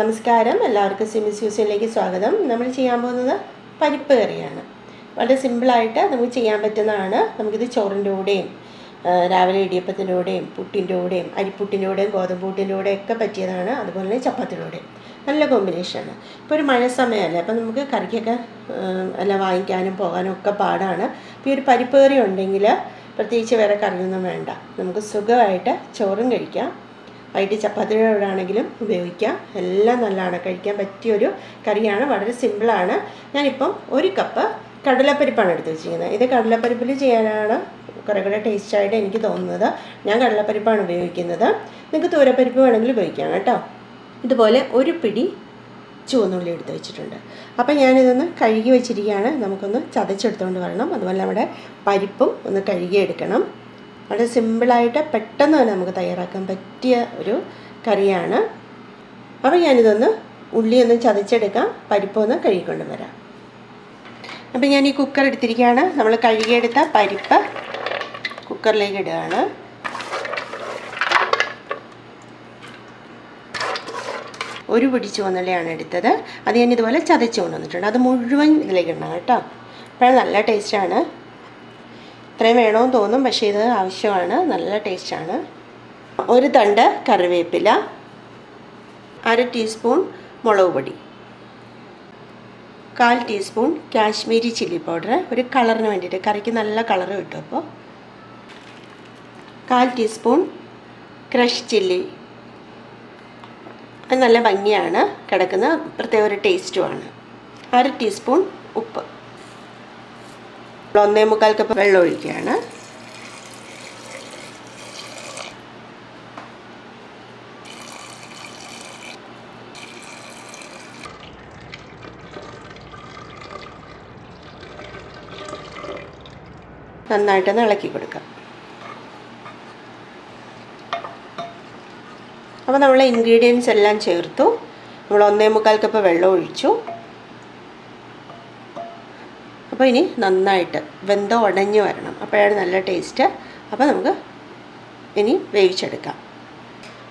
നമസ്കാരം. എല്ലാവർക്കും സിമിസ് യൂസിലേക്ക് സ്വാഗതം. നമ്മൾ ചെയ്യാൻ പോകുന്നത് പരിപ്പ് കറിയാണ്. വളരെ സിമ്പിളായിട്ട് നമുക്ക് ചെയ്യാൻ പറ്റുന്നതാണ്. നമുക്കിത് ചോറിന്റെ കൂടെയും രാവിലെ ഇടിയപ്പത്തിന്റെ കൂടെയും പുട്ടിന്റെ കൂടെയും അരിപ്പുട്ടിന്റെ കൂടെയും ഗോതമ്പൂട്ടിന്റെ കൂടെയും ഒക്കെ പറ്റിയതാണ്. അതുപോലെ തന്നെ ചപ്പാത്തിയുടെ നല്ല കോമ്പിനേഷനാണ്. ഇപ്പോൾ ഒരു മഴ സമയമല്ലേ അപ്പം നമുക്ക് കറിക്കൊക്കെ എല്ലാം വാങ്ങിക്കാനും പോകാനും ഒക്കെ പാടാണ്. ഇപ്പം ഈ ഒരു പരിപ്പ് കറി ഉണ്ടെങ്കിൽ പ്രത്യേകിച്ച് വേറെ കറിയൊന്നും വേണ്ട. നമുക്ക് സുഖമായിട്ട് ചോറും കഴിക്കാം. വൈകിട്ട് ചപ്പാത്തിയുടെ കൂടെ ഉപയോഗിക്കാം. എല്ലാം നല്ലതാണ്. കഴിക്കാൻ പറ്റിയൊരു കറിയാണ്. വളരെ സിമ്പിളാണ്. ഞാനിപ്പം ഒരു കപ്പ് കടലപ്പരിപ്പാണ് എടുത്ത് വെച്ചിരിക്കുന്നത്. ഇത് കടലപ്പരിപ്പിൽ ചെയ്യാനാണ് കുറേ കൂടെ ടേസ്റ്റായിട്ട് എനിക്ക് തോന്നുന്നത്. ഞാൻ കടലപ്പരിപ്പാണ് ഉപയോഗിക്കുന്നത്. നിങ്ങൾക്ക് തൂരപ്പരിപ്പ് വേണമെങ്കിൽ ഉപയോഗിക്കാം കേട്ടോ. ഇതുപോലെ ഒരു പിടി ചുവന്നുള്ളി എടുത്ത് വെച്ചിട്ടുണ്ട്. അപ്പം ഞാനിതൊന്ന് കഴുകി വെച്ചിരിക്കുകയാണ്. നമുക്കൊന്ന് ചതച്ചെടുത്തുകൊണ്ട് വരണം. അതുപോലെ നമ്മുടെ പരിപ്പും ഒന്ന് കഴുകിയെടുക്കണം. വളരെ സിമ്പിളായിട്ട് പെട്ടെന്ന് തന്നെ നമുക്ക് തയ്യാറാക്കാൻ പറ്റിയ ഒരു കറിയാണ്. അപ്പോൾ ഞാനിതൊന്ന് ഉള്ളി ഒന്ന് ചതച്ചെടുക്കാം. പരിപ്പൊന്ന് കഴുകിക്കൊണ്ട് വരാം. അപ്പോൾ ഞാൻ ഈ കുക്കർ എടുത്തിരിക്കുകയാണ്. നമ്മൾ കഴുകിയെടുത്ത പരിപ്പ് കുക്കറിലേക്ക് ഇടുകയാണ്. ഒരു പിടി ചുവന്നുള്ളിയാണ് എടുത്തത്. അത് ഞാൻ ഇതുപോലെ ചതച്ച് കൊണ്ടുവന്നിട്ടുണ്ട്. അത് മുഴുവൻ ഇതിലേക്ക് ഇടണം കേട്ടോ. അപ്പോൾ നല്ല ടേസ്റ്റാണ്. ഇത്രയും വേണമെന്ന് തോന്നും പക്ഷേ ഇത് ആവശ്യമാണ്. നല്ല ടേസ്റ്റാണ്. ഒരു തണ്ട് കറിവേപ്പില അര ടീസ്പൂൺ മുളക് പൊടി കാൽ ടീസ്പൂൺ കാശ്മീരി ചില്ലി പൗഡർ ഒരു കളറിന് വേണ്ടിയിട്ട് കറിക്ക് നല്ല കളർ കിട്ടും അപ്പോൾ കാൽ ടീസ്പൂൺ ക്രഷ് ചില്ലി. അത് നല്ല ഭംഗിയാണ്. കിടക്കുന്ന പ്രത്യേക ഒരു ടേസ്റ്റുമാണ് അര ടീസ്പൂൺ ഉപ്പ്. ഒന്നേ മുക്കാൽ കപ്പ് വെള്ളം ഒഴിക്കുകയാണ് നന്നായിട്ട് ഇളക്കി കൊടുക്കാം. അപ്പോൾ നമ്മൾ ഇൻഗ്രീഡിയൻസ് എല്ലാം ചേർത്തു. നമ്മൾ ഒന്നേ മുക്കാൽ കപ്പ് വെള്ളം ഒഴിച്ചു അപ്പോൾ ഇനി നന്നായിട്ട് വെന്ത ഉടഞ്ഞു വരണം. അപ്പോഴാണ് നല്ല ടേസ്റ്റ് അപ്പോൾ നമുക്ക് ഇനി വേവിച്ചെടുക്കാം.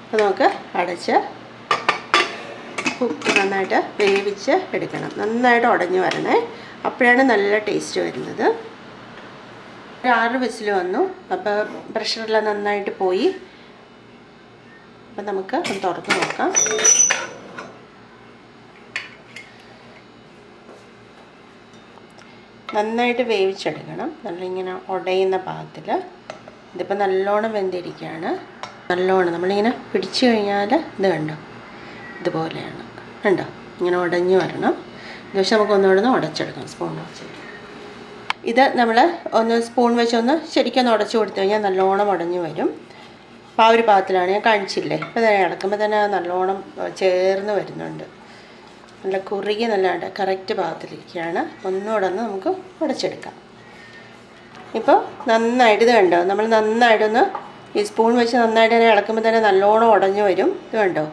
അപ്പോൾ നമുക്ക് അടച്ച് കുക്ക് നന്നായിട്ട് വേവിച്ച് എടുക്കണം. നന്നായിട്ട് ഉടഞ്ഞു വരണേ. അപ്പോഴാണ് നല്ല ടേസ്റ്റ് വരുന്നത്. ഒരു ആറ് വിസിൽ വന്നു. അപ്പോൾ പ്രഷറെല്ലാം നന്നായിട്ട് പോയി. അപ്പം നമുക്ക് ഒന്ന് തുറന്ന് നോക്കാം. നന്നായിട്ട് വേവിച്ചെടുക്കണം. നല്ല ഇങ്ങനെ ഉടയുന്ന പാകത്തിൽ ഇതിപ്പോൾ നല്ലോണം വെന്തിരിക്കുകയാണ്. നല്ലോണം നമ്മളിങ്ങനെ പിടിച്ചു കഴിഞ്ഞാൽ ഇത് കണ്ടോ? ഇതുപോലെയാണ്. കണ്ടോ? ഇങ്ങനെ ഉടഞ്ഞു വരണം. ഇത് പക്ഷേ നമുക്ക് ഒന്നുകൂടെ ഒന്ന് ഉടച്ചെടുക്കാം സ്പൂൺ വെച്ച്. ഇത് നമ്മൾ ഒന്ന് സ്പൂൺ വെച്ച് ഒന്ന് ശരിക്കൊന്ന് ഉടച്ചു കൊടുത്തു കഴിഞ്ഞാൽ നല്ലോണം ഉടഞ്ഞു വരും. അപ്പോൾ ആ ഒരു പാകത്തിലാണ്. ഞാൻ കാണിച്ചില്ലേ? ഇപ്പോൾ തന്നെ ഇളക്കുമ്പോൾ തന്നെ നല്ലോണം ചേർന്ന് വരുന്നുണ്ട്. നല്ല കുറുകി നല്ല കറക്റ്റ് പാകത്തിലിരിക്കുകയാണ് ഒന്നുകൂടെ ഒന്ന് നമുക്ക് ഉടച്ചെടുക്കാം. ഇപ്പോൾ നന്നായിട്ട് ഇത് കണ്ടോ? നമ്മൾ നന്നായിട്ടൊന്ന് ഈ സ്പൂൺ വെച്ച് നന്നായിട്ട് തന്നെ ഇളക്കുമ്പോൾ തന്നെ നല്ലോണം ഉടഞ്ഞു വരും. ഇത് കണ്ടോ?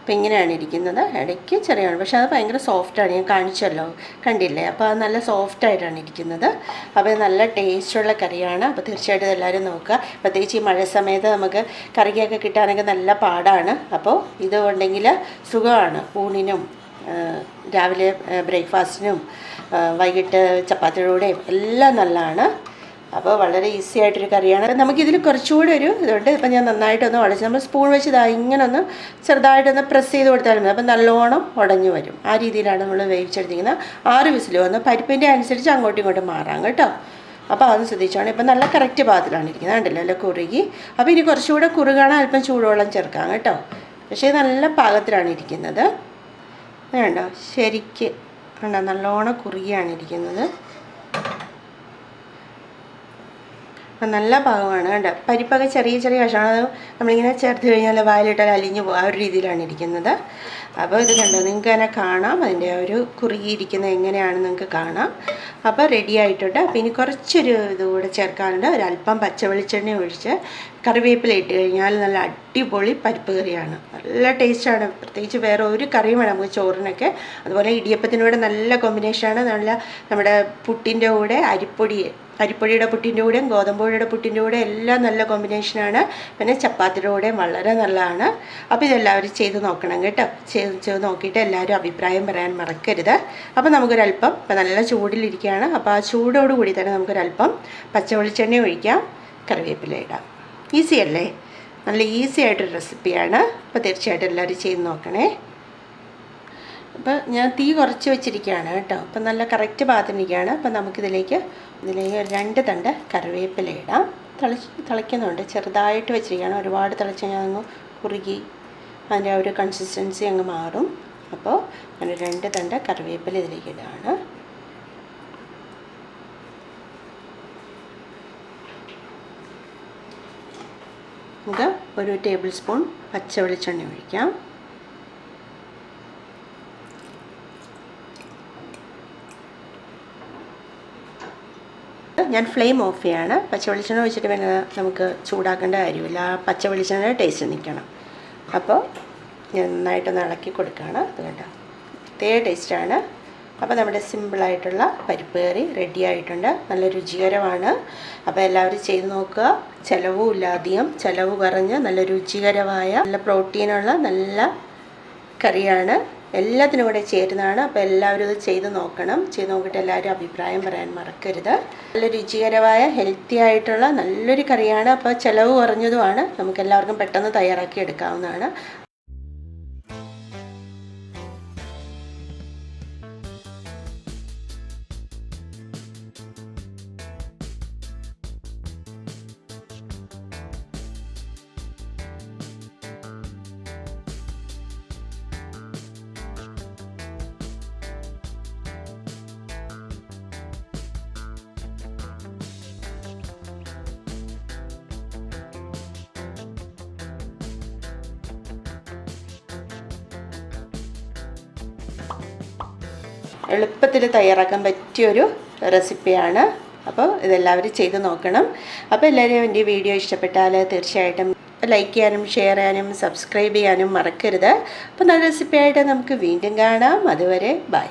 അപ്പോൾ ഇങ്ങനെയാണ് ഇരിക്കുന്നത്. ഇടയ്ക്ക് ചെറിയാണ് പക്ഷേ അത് ഭയങ്കര സോഫ്റ്റാണ് ഞാൻ കാണിച്ചല്ലോ. കണ്ടില്ലേ? അപ്പോൾ അത് നല്ല സോഫ്റ്റായിട്ടാണ് ഇരിക്കുന്നത്. അപ്പോൾ നല്ല ടേസ്റ്റുള്ള കറിയാണ്. അപ്പോൾ തീർച്ചയായിട്ടും എല്ലാവരും നോക്കുക. പ്രത്യേകിച്ച് ഈ മഴ സമയത്ത് നമുക്ക് കറിക്കൊക്കെ കിട്ടാനൊക്കെ നല്ല പാടാണ്. അപ്പോൾ ഇത് ഉണ്ടെങ്കിൽ സുഖമാണ്. ഊണിനും രാവിലെ ബ്രേക്ക്ഫാസ്റ്റിനും വൈകിട്ട് ചപ്പാത്തിയുടെയും എല്ലാം നല്ലതാണ്. അപ്പോൾ വളരെ ഈസി ആയിട്ടൊരു കറിയാണ്. നമുക്കിതിൽ കുറച്ചുകൂടി ഒരു ഇതുണ്ട്. ഇപ്പം ഞാൻ നന്നായിട്ടൊന്ന് ഉടച്ച് നമ്മൾ സ്പൂൺ വെച്ച് ഇതാ ഇങ്ങനെ ഒന്ന് ചെറുതായിട്ടൊന്ന് പ്രസ് ചെയ്ത് കൊടുത്താലും മതി. അപ്പം നല്ലോണം ഉടഞ്ഞു വരും. ആ രീതിയിലാണ് നമ്മൾ വേവിച്ചെടുത്തിരിക്കുന്നത്. ആറ് വിസിൽ വന്ന് പരിപ്പിന്റെ അനുസരിച്ച് അങ്ങോട്ടും ഇങ്ങോട്ടും മാറാം കേട്ടോ. അപ്പോൾ അതൊന്ന് ശ്രദ്ധിച്ചോണം. ഇപ്പം നല്ല കറക്റ്റ് പാത്രമാണ് ഇരിക്കുന്നത്. കണ്ടല്ലോ? അല്ല കുറുകി. അപ്പോൾ ഇനി കുറച്ചുകൂടെ കുറുകാണ് അല്പം ചൂടുവെള്ളം ചേർക്കാം കേട്ടോ. പക്ഷേ നല്ല പാകത്തിലാണ് ഇരിക്കുന്നത്. വേണ്ട? ശരിക്ക് കണ്ടോ നല്ലോണം കുറുകിയാണ് ഇരിക്കുന്നത്. അപ്പം നല്ല പാകമാണ് കണ്ട? പരിപ്പൊക്കെ ചെറിയ ചെറിയ കഷാണ് അത് നമ്മളിങ്ങനെ ചേർത്ത് കഴിഞ്ഞാൽ വായിലിട്ടാൽ അലിഞ്ഞു പോകും ആ ഒരു രീതിയിലാണ് ഇരിക്കുന്നത്. അപ്പോൾ ഇത് കണ്ടോ നിങ്ങൾക്ക് തന്നെ കാണാം. അതിന്റെ ഒരു കുറുകിയിരിക്കുന്നത് എങ്ങനെയാണെന്ന് നിങ്ങൾക്ക് കാണാം. അപ്പോൾ റെഡി ആയിട്ടുണ്ട്. അപ്പോൾ ഇനി കുറച്ചൊരു ഇത് കൂടെ ചേർക്കാനുണ്ട്. ഒരല്പം പച്ച വെളിച്ചെണ്ണ ഒഴിച്ച് കറിവേപ്പില ഇട്ട് കഴിഞ്ഞാൽ നല്ല അടിപൊളി പരിപ്പ് കറിയാണ്. നല്ല ടേസ്റ്റാണ്. പ്രത്യേകിച്ച് വേറെ ഒരു കറിയും വേണം നമുക്ക് ചോറിനൊക്കെ അതുപോലെ ഇടിയപ്പത്തിനൂടെ നല്ല കോമ്പിനേഷനാണ് നല്ല നമ്മുടെ പുട്ടിന്റെ കൂടെ അരിപ്പൊടി അരിപ്പൊടിയുടെ പുട്ടിന്റെ കൂടെയും ഗോതമ്പൊടിയുടെ പുട്ടിന്റെ കൂടെ എല്ലാം നല്ല കോമ്പിനേഷനാണ് പിന്നെ ചപ്പാത്തിയുടെ കൂടെയും വളരെ നല്ലതാണ്. അപ്പോൾ ഇതെല്ലാവരും ചെയ്ത് നോക്കണം കേട്ടോ. ചെയ്ത് നോക്കിയിട്ട് എല്ലാവരും അഭിപ്രായം പറയാൻ മറക്കരുത്. അപ്പോൾ നമുക്കൊരല്പം ഇപ്പം നല്ല ചൂടിലിരിക്കുകയാണ്. അപ്പോൾ ആ ചൂടോട് കൂടി തന്നെ നമുക്കൊരല്പം പച്ച വെളിച്ചെണ്ണ ഒഴിക്കാം. കറിവേപ്പില ഇടാം. ഈസി അല്ലേ? നല്ല ഈസി ആയിട്ടൊരു റെസിപ്പിയാണ് അപ്പോൾ തീർച്ചയായിട്ടും എല്ലാവരും ചെയ്ത് നോക്കണേ. അപ്പോൾ ഞാൻ തീ കുറച്ച് വെച്ചിരിക്കുകയാണ് കേട്ടോ. അപ്പം നല്ല കറക്റ്റ് പാകത്തിനിരിക്കുകയാണ്. അപ്പം നമുക്കിതിലേക്ക് ഇതിലേക്ക് ഒരു രണ്ട് തണ്ട് കറിവേപ്പില ഇടാം. തിളച്ച് തിളയ്ക്കുന്നുണ്ട്. ചെറുതായിട്ട് വെച്ചിരിക്കുകയാണ്. ഒരുപാട് തിളച്ച് ഞാൻ അങ്ങ് കുറുകി അതിന്റെ ഒരു കൺസിസ്റ്റൻസി അങ്ങ് മാറും. അപ്പോൾ ഞാൻ രണ്ട് തണ്ട് കറിവേപ്പില ഇതിലേക്ക് ഇടുകയാണ് നമുക്ക് ഒരു ടേബിൾ സ്പൂൺ പച്ച വെളിച്ചെണ്ണ ഒഴിക്കാം. ഞാൻ ഫ്ലെയിം ഓഫ് ചെയ്യാണ്. പച്ച വെളിച്ചെണ്ണ ഒഴിച്ചിട്ട് പിന്നെ നമുക്ക് ചൂടാക്കേണ്ട കാര്യമില്ല. ആ പച്ച വെളിച്ചെണ്ണ ടേസ്റ്റ് നിൽക്കണം. അപ്പോൾ ഞാൻ നന്നായിട്ടൊന്ന് ഇളക്കി കൊടുക്കുകയാണ്. അത് കേട്ടോ പ്രത്യേക ടേസ്റ്റാണ് അപ്പോൾ നമ്മുടെ സിമ്പിളായിട്ടുള്ള പരിപ്പ് കറി റെഡി ആയിട്ടുണ്ട്. നല്ല രുചികരമാണ്. അപ്പോൾ എല്ലാവരും ചെയ്ത് നോക്കുക. ചിലവും ഇല്ലാതെയും അധികം. ചിലവ് കുറഞ്ഞ് നല്ല രുചികരമായ നല്ല പ്രോട്ടീനുള്ള നല്ല കറിയാണ്. എല്ലാത്തിനും കൂടെ ചേരുന്നതാണ്. അപ്പോൾ എല്ലാവരും ഇത് ചെയ്ത് നോക്കണം. ചെയ്ത് നോക്കിയിട്ട് എല്ലാവരും അഭിപ്രായം പറയാൻ മറക്കരുത്. നല്ല രുചികരമായ ഹെൽത്തി ആയിട്ടുള്ള നല്ലൊരു കറിയാണ്. അപ്പോൾ ചിലവ് കുറഞ്ഞതുമാണ്. നമുക്ക് എല്ലാവർക്കും പെട്ടെന്ന് തയ്യാറാക്കി എടുക്കാവുന്നതാണ്. എളുപ്പത്തിൽ തയ്യാറാക്കാൻ പറ്റിയൊരു റെസിപ്പിയാണ്. അപ്പോൾ ഇതെല്ലാവരും ചെയ്ത് നോക്കണം. അപ്പോൾ എല്ലാവരും എന്റെ വീഡിയോ ഇഷ്ടപ്പെട്ടാൽ തീർച്ചയായിട്ടും ലൈക്ക് ചെയ്യാനും ഷെയർ ചെയ്യാനും സബ്സ്ക്രൈബ് ചെയ്യാനും മറക്കരുത്. അപ്പോൾ നല്ല റെസിപ്പിയായിട്ട് നമുക്ക് വീണ്ടും കാണാം. അതുവരെ ബൈ.